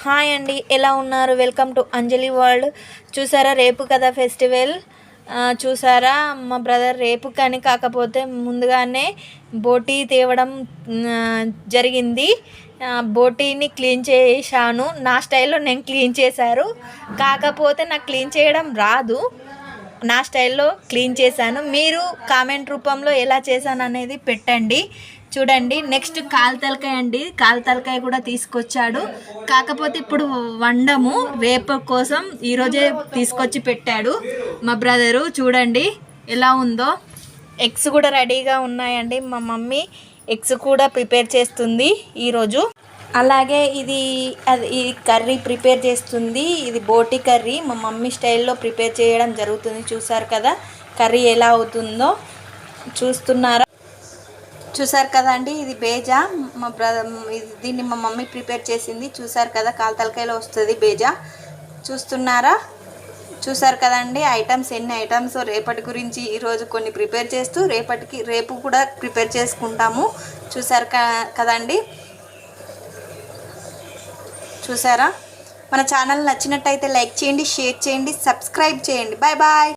Hi అండి ఎలా ఉన్నారు? Welcome to Anjali world. చూసారా రేపు కదా ఫెస్టివల్? చూసారా? మా బ్రదర్ రేపు కానీ కాకపోతే ముందుగానే బోటీ తేవడం జరిగింది. బోటీని క్లీన్ చేశాను. నా స్టైల్లో నేను క్లీన్ చేశారు. కాకపోతే నాకు క్లీన్ చేయడం రాదు. నా స్టైల్లో క్లీన్ చేశాను. మీరు కామెంట్ రూపంలో ఎలా చేశాను అనేది పెట్టండి. చూడండి నెక్స్ట్ కాలు తలకాయ అండి. కాలు తలకాయ కూడా తీసుకొచ్చాడు. కాకపోతే ఇప్పుడు వండము. రేపు కోసం ఈరోజే తీసుకొచ్చి పెట్టాడు మా బ్రదరు. చూడండి ఎలా ఉందో. ఎగ్స్ కూడా రెడీగా ఉన్నాయండి మా మమ్మీ. ఎగ్స్ కూడా ప్రిపేర్ చేస్తుంది ఈరోజు. అలాగే ఇది అది ఈ కర్రీ ప్రిపేర్ చేస్తుంది. ఇది బోటి కర్రీ. మా మమ్మీ స్టైల్లో ప్రిపేర్ చేయడం జరుగుతుంది. చూసారు కదా? కర్రీ ఎలా అవుతుందో చూస్తున్నారా? చూసారు కదండి ఇది బేజా. మా బ్రదర్ దీన్ని మా మమ్మీ ప్రిపేర్ చేసింది. చూసారు కదా? కాల్తలకాయలో వస్తుంది బేజా. చూస్తున్నారా? చూసారు కదండి ఐటమ్స్ ఎన్ని ఐటమ్స్ రేపటి గురించి ఈరోజు కొన్ని ప్రిపేర్ చేస్తూ రేపటికి రేపు కూడా ప్రిపేర్ చేసుకుంటాము. చూసారు క- కదండి చూసారా? మన ఛానల్ నచ్చినట్టయితే లైక్ చేయండి షేర్ చేయండి సబ్స్క్రైబ్ చేయండి. Bye bye.